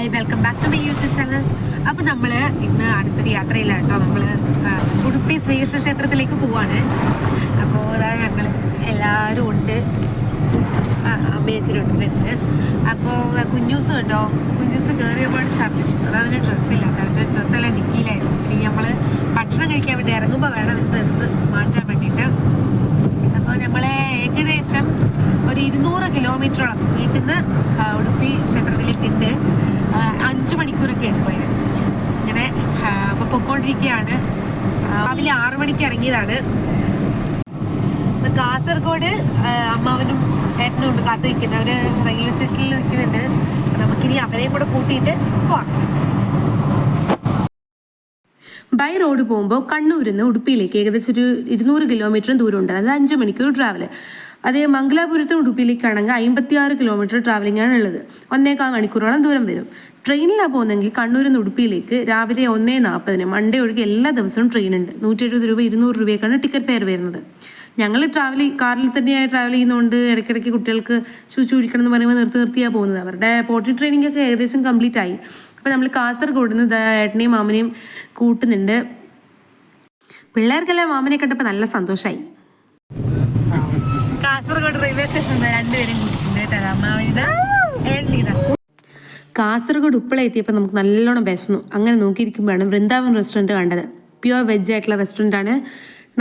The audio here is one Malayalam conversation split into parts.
Hi welcome back to my YouTube channel. അപ്പോൾ നമ്മൾ ഇന്ന് അടുത്തൊരു യാത്രയിലാണ് കേട്ടോ നമ്മൾ ഉടുപ്പി ശ്രീകൃഷ്ണ ക്ഷേത്രത്തിലേക്ക് പോവാണ്. അപ്പോൾ അതാ ഞങ്ങൾ എല്ലാവരും ഉണ്ട്. അമ്മയച്ചനുണ്ട് ഫ്രണ്ട്. അപ്പോൾ കുഞ്ഞൂസ് കേട്ടോ കുഞ്ഞൂസ് കയറിയപ്പോൾ ഛർദ്ദിച്ചു അതാ അതിന്റെ ഡ്രസ്സില്ല. അവന്റെ ഡ്രസ്സെല്ലാം ഡിക്കിയിലായിരുന്നു. ഇനി നമ്മൾ ഭക്ഷണം കഴിക്കാൻ വേണ്ടി ഇറങ്ങുമ്പോൾ വേണം ഡ്രസ്സ് മാറ്റാൻ വേണ്ടിയിട്ട് അപ്പോൾ നമ്മൾ ഏകദേശം ഒരു ഇരുന്നൂറ് കിലോമീറ്ററോളം വീട്ടിൽ നിന്ന് ഉടുപ്പി ക്ഷേത്രത്തിലേക്ക് ഉണ്ട് അഞ്ച് മണിക്കൂറൊക്കെ എടുക്കും ഇങ്ങനെ അപ്പോൾ പൊക്കോണ്ടിരിക്കുകയാണ് രാവിലെ ആറു മണിക്ക് ഇറങ്ങിയതാണ്. കാസർഗോഡ് അമ്മാവനും ഏട്ടനും ഉണ്ട് കാത്തു നിൽക്കുന്നത് അവർ റെയിൽവേ സ്റ്റേഷനിൽ നിൽക്കുന്നുണ്ട്. നമുക്കിനി അവരെയും കൂടെ കൂട്ടിയിട്ട് പോവാം. ബൈ റോഡ് പോകുമ്പോൾ കണ്ണൂരിൽ നിന്ന് ഉടുപ്പിയിലേക്ക് ഏകദേശം ഒരു ഇരുന്നൂറ് ദൂരം ദൂരമുണ്ട്. അതായത് അഞ്ച് മണിക്കൂർ ട്രാവൽ അതേ മംഗലാപുരത്തും ഉടുപ്പിയിലേക്കാണെങ്കിൽ അമ്പത്തി ആറ് കിലോമീറ്റർ ട്രാവലിംഗ് ആണ് ഉള്ളത് ഒന്നേകാൽ മണിക്കൂറോളം ദൂരം വരും. ട്രെയിനിലാണ് പോകുന്നതെങ്കിൽ കണ്ണൂരിൽ നിന്ന് ഉടുപ്പിയിലേക്ക് രാവിലെ ഒന്നേ നാൽപ്പതിന് മൺഡേ ഒഴികെ എല്ലാ ദിവസവും ട്രെയിൻ ഉണ്ട്. നൂറ്റി എഴുപത് രൂപ ഇരുന്നൂറ് രൂപയൊക്കെയാണ് ടിക്കറ്റ് ഫെയർ വരുന്നത്. ഞങ്ങൾ ട്രാവൽ കാറിൽ തന്നെയായി ട്രാവൽ ചെയ്യുന്നതുകൊണ്ട് ഇടയ്ക്കിടയ്ക്ക് കുട്ടികൾക്ക് ശുചി ചൂടിക്കണം എന്ന് പറയുമ്പോൾ നിർത്തി നിർത്തിയാണ് പോകുന്നത്. അവരുടെ പോട്ടി ട്രെയിനിങ് ഒക്കെ ഏകദേശം കംപ്ലീറ്റ് ആയി. അപ്പോൾ നമ്മൾ കാസർഗോഡ് നിന്ന് ഏട്ടനെയും മാമനെയും കൂട്ടുന്നുണ്ട്. പിള്ളേർക്കെല്ലാം മാമനെ കണ്ടപ്പോൾ നല്ല സന്തോഷമായി കാസർഗോഡ് റെയിൽവേ സ്റ്റേഷനിൽ രണ്ടുപേരും കൂട്ടിയിട്ടുണ്ട് കേട്ടോ. അമ്മാവനിതാ ഏട്ടനിതാ കാസർഗോഡ് ഉപ്പള എത്തിയപ്പോൾ നമുക്ക് നല്ലോണം വിശന്നു. അങ്ങനെ നോക്കിയിരിക്കുമ്പോഴാണ് വൃന്ദാവൻ റെസ്റ്റോറന്റ് കണ്ടത്. പ്യുവർ വെജ് ആയിട്ടുള്ള റെസ്റ്റോറന്റ് ആണ്.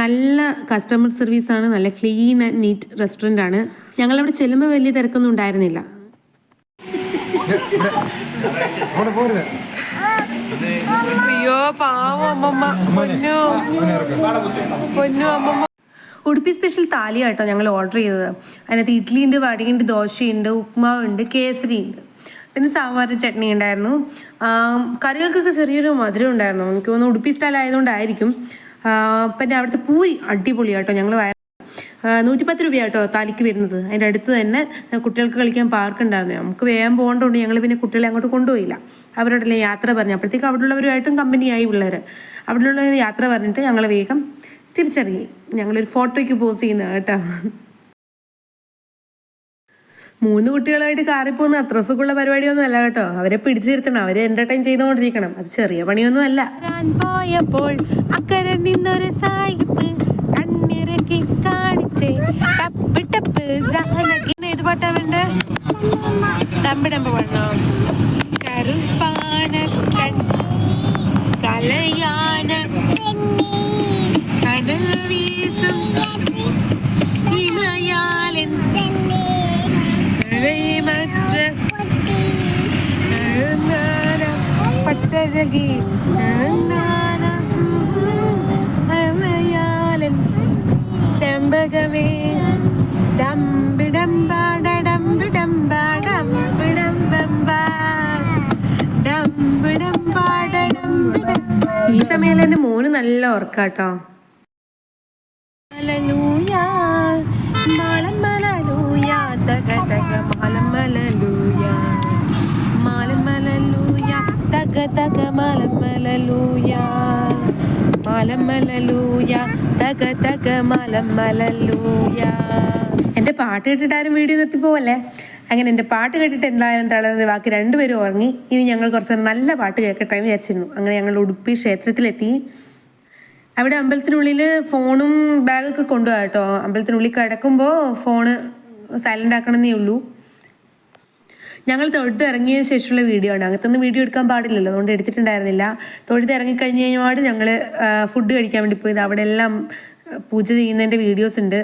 നല്ല കസ്റ്റമർ സർവീസ് ആണ്. നല്ല ക്ലീൻ ആൻഡ് നീറ്റ് റെസ്റ്റോറന്റ് ആണ്. ഞങ്ങളവിടെ ചെല്ലുമ്പോൾ വലിയ തിരക്കൊന്നും ഉണ്ടായിരുന്നില്ല. അയ്യോ പാവം അമ്മമ്മ. പൊന്നു. പൊന്നു അമ്മമ്മ. ഉടുപ്പി സ്പെഷ്യൽ താലിയാട്ടോ ഞങ്ങൾ ഓർഡർ ചെയ്തത്. അതിനകത്ത് ഇഡ്ഡലി ഉണ്ട് വടയുണ്ട് ദോശയുണ്ട് ഉപ്മാവുണ്ട് കേസരി ഉണ്ട് പിന്നെ സാമ്പാർ ചട്നി ഉണ്ടായിരുന്നു. കറികൾക്കൊക്കെ ചെറിയൊരു മധുരം ഉണ്ടായിരുന്നു. എനിക്ക് തോന്നുന്നു ഉടുപ്പി സ്റ്റൈൽ ആയതുകൊണ്ടായിരിക്കും. പിന്നെ അവിടുത്തെ പൂരി അടിപൊളി കേട്ടോ ഞങ്ങൾ നൂറ്റിപ്പത്ത് രൂപ രൂപയാട്ടോ താലിക്ക് വരുന്നത്. അതിന്റെ അടുത്ത് തന്നെ കുട്ടികൾക്ക് കളിക്കാൻ പാർക്ക് ഉണ്ടായിരുന്നു. നമുക്ക് വേഗം പോകേണ്ടതുകൊണ്ട് ഞങ്ങൾ പിന്നെ കുട്ടികളെ അങ്ങോട്ട് കൊണ്ടുപോയില്ല. അവരോടല്ലേ യാത്ര പറഞ്ഞു. അപ്പോഴത്തേക്ക് അവിടെയുള്ളവരുമായിട്ടും കമ്പനിയായി പിള്ളേർ അവിടെയുള്ളവർ യാത്ര പറഞ്ഞിട്ട് ഞങ്ങൾ വേഗം തിരിച്ചറിയി. ഞങ്ങളൊരു ഫോട്ടോയ്ക്ക് പോസ് ചെയ്യുന്ന കേട്ടോ. മൂന്ന് കുട്ടികളായിട്ട് കാറി പോകുന്ന അത്ര സുഖമുള്ള പരിപാടിയൊന്നും അല്ല കേട്ടോ. അവരെ പിടിച്ചിരുത്തണം അവരെ എന്റർടൈൻ ചെയ്തുകൊണ്ടിരിക്കണം. അത് ചെറിയ പണിയൊന്നും അല്ല. ഞാൻ പോയപ്പോൾ അക്കരെ നിന്നൊരു സായിപ്പ് കണ്ണിറക്കി കാണിച്ചേ ടപ്പ് ടപ്പ് ജാനകി ഏത് പാട്ടാ വേണ്ടേ? Dump dump പാടണോ? കറുപ്പാന കൺ ഈ സമയം എന്റെ മോന് നല്ല ഉറക്കാട്ടോ. തക daga daga malam hallelujah. എന്റെ പാട്ട് കേട്ടിട്ട് ആരും വീഡിയോ നിർത്തി പോവല്ലേ? അങ്ങനെ എന്റെ പാട്ട് കേട്ടിട്ട് എന്തായാലും തളർന്നത് ബാക്കി രണ്ടുപേരും ഉറങ്ങി. ഇനി ഞങ്ങൾ കുറച്ച് നല്ല പാട്ട് കേൾക്കട്ടെ എന്ന് വിചാരിച്ചിരുന്നു. അങ്ങനെ ഞങ്ങൾ ഉടുപ്പി ക്ഷേത്രത്തിലെത്തി. അവിടെ അമ്പലത്തിനുള്ളിൽ ഫോണും ബാഗൊക്കെ കൊണ്ടുപോകാം കേട്ടോ. അമ്പലത്തിനുള്ളിൽ കിടക്കുമ്പോൾ ഫോണ് സൈലന്റ് ആക്കണമെന്നേ ഉള്ളൂ. ഞങ്ങൾ തൊഴുത്ത് ഇറങ്ങിയ ശേഷമുള്ള വീഡിയോ ആണ്. അകത്തുനിന്ന് വീഡിയോ എടുക്കാൻ പാടില്ലല്ലോ. അതുകൊണ്ട് എടുത്തിട്ടുണ്ടായിരുന്നില്ല. തൊഴുത്ത് ഇറങ്ങിക്കഴിഞ്ഞ് കഴിഞ്ഞപാട് ഞങ്ങൾ ഫുഡ് കഴിക്കാൻ വേണ്ടി പോയത്. അവിടെ എല്ലാം പൂജ ചെയ്യുന്നതിന്റെ വീഡിയോസ് ഉണ്ട്.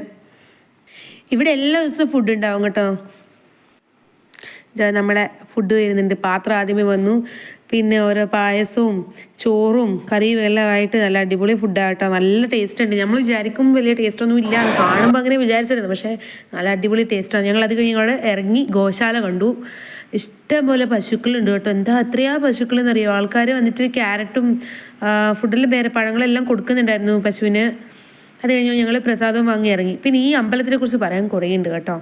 ഇവിടെ എല്ലാ ദിവസവും ഫുഡ് ഉണ്ടാവും കേട്ടോ. നമ്മളെ ഫുഡ് വരുന്നുണ്ട്. പാത്രം ആദ്യമേ വന്നു. പിന്നെ ഓരോ പായസവും ചോറും കറിയും എല്ലാം ആയിട്ട് നല്ല അടിപൊളി ഫുഡാട്ടോ നല്ല ടേസ്റ്റ് ഉണ്ട്. നമ്മൾ വിചാരിക്കും വലിയ ടേസ്റ്റ് ഒന്നും ഇല്ല. കാണുമ്പോൾ അങ്ങനെ വിചാരിച്ചിരുന്നു പക്ഷേ നല്ല അടിപൊളി ടേസ്റ്റാണ് ഞങ്ങൾ അത് കഴിഞ്ഞ് അവിടെ ഇറങ്ങി ഗോശാല കണ്ടു. ഇഷ്ടംപോലെ പശുക്കളുണ്ട് കേട്ടോ. എന്താ അത്രയാ പശുക്കൾ എന്നറിയോ? ആൾക്കാർ വന്നിട്ട് ക്യാരറ്റും ഫുഡിൽ വേറെ പഴങ്ങളെല്ലാം കൊടുക്കുന്നുണ്ടായിരുന്നു പശുവിന്. അത് കഴിഞ്ഞ് ഞങ്ങൾ പ്രസാദം വാങ്ങി ഇറങ്ങി. പിന്നെ ഈ അമ്പലത്തിനെ കുറിച്ച് പറയാൻ കുറേ ഉണ്ട് കേട്ടോ.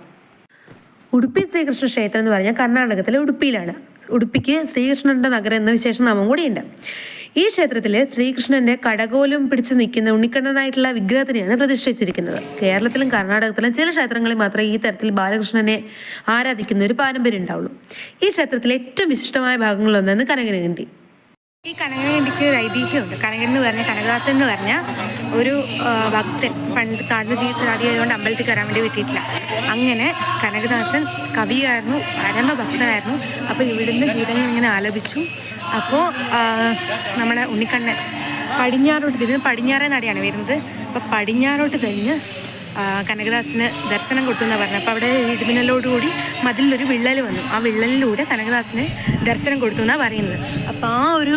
ഉടുപ്പി ശ്രീകൃഷ്ണ ക്ഷേത്രം എന്ന് പറഞ്ഞാൽ കർണാടകത്തിലെ ഉടുപ്പിയിലാണ് ഉടുപ്പിക്ക് ശ്രീകൃഷ്ണന്റെ നഗരം എന്ന വിശേഷ നാമം കൂടിയുണ്ട് ഈ ക്ഷേത്രത്തിൽ ശ്രീകൃഷ്ണന്റെ കടകോലും പിടിച്ചു നിൽക്കുന്ന ഉണ്ണിക്കണ്ണനായിട്ടുള്ള വിഗ്രഹത്തിനെയാണ് പ്രതിഷ്ഠിച്ചിരിക്കുന്നത്. കേരളത്തിലും കർണാടകത്തിലും ചില ക്ഷേത്രങ്ങളിൽ മാത്രമേ ഈ തരത്തിൽ ബാലകൃഷ്ണനെ ആരാധിക്കുന്ന ഒരു പാരമ്പര്യം ഉണ്ടാവുള്ളൂ. ഈ ക്ഷേത്രത്തിലെ ഏറ്റവും വിശിഷ്ടമായ ഭാഗങ്ങളിലൊന്നാണ് കനകനകണ്ടി ഈ കനകനടിക്ക് ഒരു ഐതിഹ്യമുണ്ട്. കനകൻ എന്ന് പറഞ്ഞ കനകദാസൻ എന്ന് പറഞ്ഞ ഒരു ഭക്തൻ പണ്ട് താഴ്ന്ന ജീവിതത്തിലാദ്യമായതുകൊണ്ട് അമ്പലത്തിൽ കയറാൻ വേണ്ടി പറ്റിയിട്ടില്ല അങ്ങനെ കനകദാസൻ കവിയായിരുന്നു പരമഭക്തനായിരുന്നു. അപ്പോൾ ഇവിടുന്ന് ഗീതങ്ങൾ ഇങ്ങനെ ആലപിച്ചു. അപ്പോൾ നമ്മുടെ ഉണ്ണിക്കണ്ണൻ പടിഞ്ഞാറോട്ട് തിരിഞ്ഞ് പടിഞ്ഞാറേ നടയാണ് വരുന്നത്. അപ്പോൾ പടിഞ്ഞാറോട്ട് ആ, കനകദാസിന് ദർശനം കൊടുത്തു എന്നാണ് പറഞ്ഞത്. അപ്പോൾ അവിടെ ഇടിമിന്നലോടുകൂടി മതിലൊരു വിള്ളൽ വന്നു. ആ വിള്ളലിലൂടെ കനകദാസിന് ദർശനം കൊടുത്തു എന്നാണ് പറയുന്നത്. അപ്പോൾ ആ ഒരു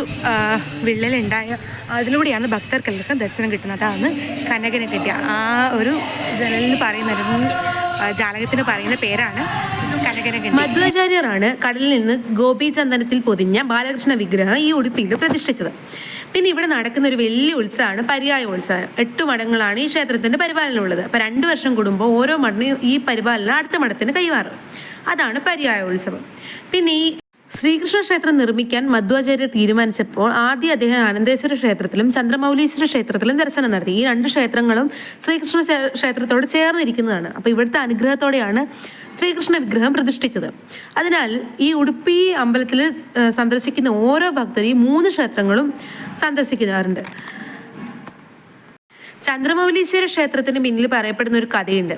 വിള്ളലുണ്ടായ അതിലൂടെയാണ് ഭക്തർക്കെല്ലാം ദർശനം കിട്ടുന്നത്. അതാണ് കനകനെ കിട്ടിയ ആ ഒരു ജനലിന് പറയുന്നത് ജാലകത്തിന് പറയുന്ന പേരാണ് മധ്വാചാര്യറാണ് കടലിൽ നിന്ന് ഗോപീചന്ദനത്തിൽ പൊതിഞ്ഞ ബാലകൃഷ്ണ വിഗ്രഹം ഈ ഉടുപ്പിയിൽ പ്രതിഷ്ഠിച്ചത്. പിന്നെ ഇവിടെ നടക്കുന്ന ഒരു വലിയ ഉത്സവമാണ് പര്യായ ഉത്സവം. എട്ട് മഠങ്ങളാണ് ഈ ക്ഷേത്രത്തിന്റെ പരിപാലനം ഉള്ളത് അപ്പൊ രണ്ടു വർഷം കൂടുമ്പോൾ ഓരോ മഠനും ഈ പരിപാലനം അടുത്ത മഠത്തിന് കൈമാറും. അതാണ് പര്യായ ഉത്സവം. പിന്നെ ഈ ശ്രീകൃഷ്ണ ക്ഷേത്രം നിർമ്മിക്കാൻ മധ്വാചാര്യർ തീരുമാനിച്ചപ്പോൾ ആദ്യം അദ്ദേഹം അനന്തേശ്വര ക്ഷേത്രത്തിലും ചന്ദ്രമൗലീശ്വര ക്ഷേത്രത്തിലും ദർശനം നടത്തി. ഈ രണ്ട് ക്ഷേത്രങ്ങളും ശ്രീകൃഷ്ണ ക്ഷേത്രത്തോട് ചേർന്നിരിക്കുന്നതാണ്. അപ്പോൾ ഇവിടുത്തെ അനുഗ്രഹത്തോടെയാണ് ശ്രീകൃഷ്ണ വിഗ്രഹം പ്രതിഷ്ഠിച്ചത്. അതിനാൽ ഈ ഉടുപ്പി അമ്പലത്തിൽ സന്ദർശിക്കുന്ന ഓരോ ഭക്തരും ഈ മൂന്ന് ക്ഷേത്രങ്ങളും സന്ദർശിക്കാറുണ്ട്. ചന്ദ്രമൗലീശ്വര ക്ഷേത്രത്തിന് പിന്നിൽ പറയപ്പെടുന്ന ഒരു കഥയുണ്ട്.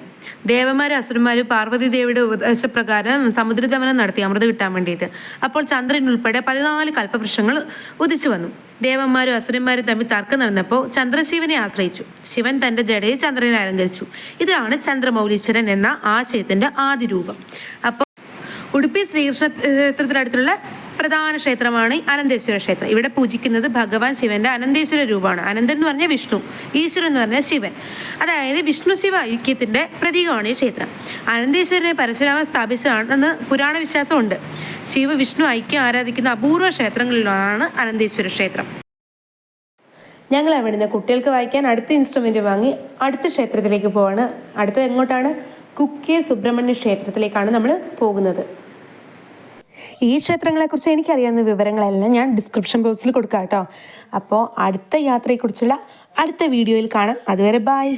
ദേവന്മാരും അസുരന്മാരും പാർവതി ദേവിയുടെ ഉപദേശപ്രകാരം സമുദ്രദമനം നടത്തി അമൃത് കിട്ടാൻ വേണ്ടിയിട്ട്. അപ്പോൾ ചന്ദ്രൻ ഉൾപ്പെടെ പതിനാല് കൽപ്പവൃക്ഷങ്ങൾ ഉദിച്ചു വന്നു. ദേവന്മാരും അസുരന്മാരും തമ്മിൽ തർക്കം നടന്നപ്പോൾ ചന്ദ്രശിവനെ ആശ്രയിച്ചു. ശിവൻ തന്റെ ജടയിൽ ചന്ദ്രനെ അലങ്കരിച്ചു. ഇതാണ് ചന്ദ്രമൗലീശ്വരൻ എന്ന ആശയത്തിന്റെ ആദ്യ രൂപം. അപ്പോൾ ഉടുപ്പി ശ്രീകൃഷ്ണ ക്ഷേത്രത്തിനടുത്തുള്ള പ്രധാന ക്ഷേത്രമാണ് അനന്തേശ്വര ക്ഷേത്രം. ഇവിടെ പൂജിക്കുന്നത് ഭഗവാൻ ശിവന്റെ അനന്തേശ്വര രൂപമാണ്. അനന്തൻ എന്ന് പറഞ്ഞാൽ വിഷ്ണു ഈശ്വരൻ എന്ന് പറഞ്ഞാൽ ശിവൻ. അതായത് വിഷ്ണു ശിവ ഐക്യത്തിന്റെ പ്രതീകമാണ് ഈ ക്ഷേത്രം. അനന്തേശ്വരനെ പരശുരാമൻ സ്ഥാപിച്ചതാണെന്ന് പുരാണ വിശ്വാസമുണ്ട്. ശിവ വിഷ്ണു ഐക്യം ആരാധിക്കുന്ന അപൂർവ ക്ഷേത്രങ്ങളിലൊന്നാണ് അനന്തേശ്വര ക്ഷേത്രം. ഞങ്ങൾ അവിടുന്ന് കുട്ടികൾക്ക് വായിക്കാൻ അടുത്ത ഇൻസ്ട്രുമെന്റ് വാങ്ങി അടുത്ത ക്ഷേത്രത്തിലേക്ക് പോവാണ്. അടുത്തത് എങ്ങോട്ടാണ്? കുക്കെ സുബ്രഹ്മണ്യ ക്ഷേത്രത്തിലേക്കാണ് നമ്മൾ പോകുന്നത്. ഈ ക്ഷേത്രങ്ങളെക്കുറിച്ച് എനിക്കറിയാവുന്ന വിവരങ്ങളെല്ലാം ഞാൻ ഡിസ്ക്രിപ്ഷൻ ബോക്സിൽ കൊടുക്കാം കേട്ടോ അപ്പോൾ അടുത്ത യാത്രയെക്കുറിച്ചുള്ള അടുത്ത വീഡിയോയിൽ കാണാം. അതുവരെ ബായ്